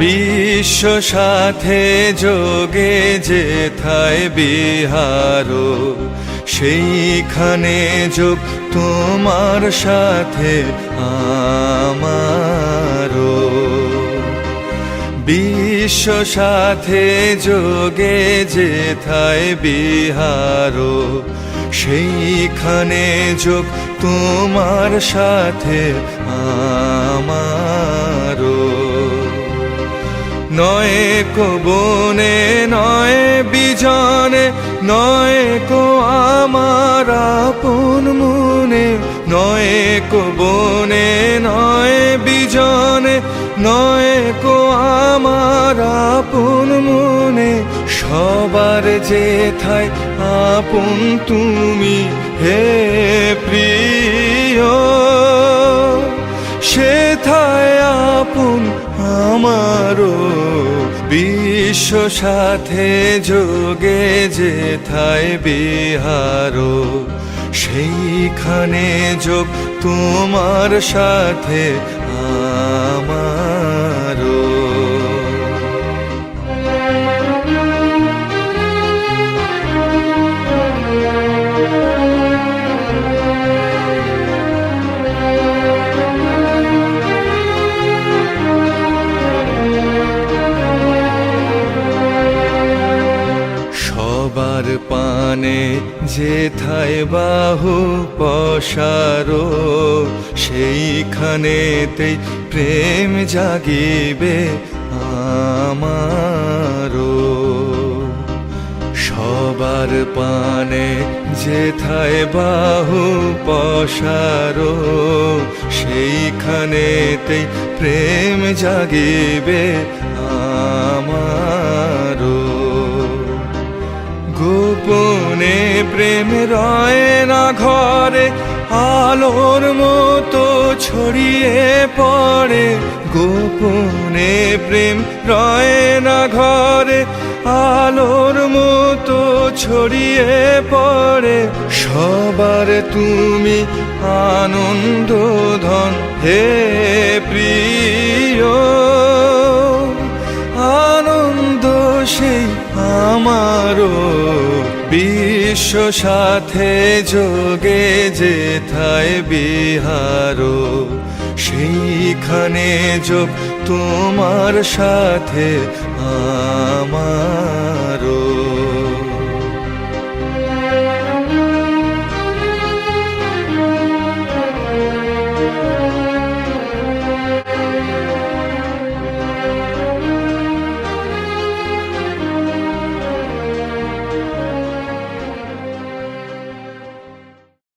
বিশ্ব সাথে যোগে যেথায় বিহার, সেইখানে যোগ তোমার সাথে আমারও বিশ্ব সাথে যোগে যেথায় বিহার, সেইখানে যোগ তোমার সাথে আমারও নয় কো বনে নয় বিজনে, নয় কো আমার আপন মনে, নয় কো বনে নয় বিজনে, নয় কো আমার আপন মনে, সবার যেথায় আপন তুমি হে প্রিয় সে সেথায় আপন আমারও বিশ্ব সাথে যোগে যেথায় বিহারো সেইখানে যোগ তোমার সাথে সবার পানে যেথায় বাহু পশারো, সেইখানেতেই প্রেম জাগিবে আমারও। সবার পানে যেথায় বাহু পশারো, সেইখানেতেই প্রেম জাগিবে আমারও। প্রেম রয় না ঘরে, আলোর মতো ছড়িয়ে পড়ে। গোপনে প্রেম রয় না ঘরে, আলোর মতো ছড়িয়ে পড়ে। সবার তুমি আনন্দ ধন, হে প্রিয়। আনন্দ সেই আমারও। বিশ্ব সাথে যোগে যেথায় বিহার সেইখানে যোগ তোমার সাথে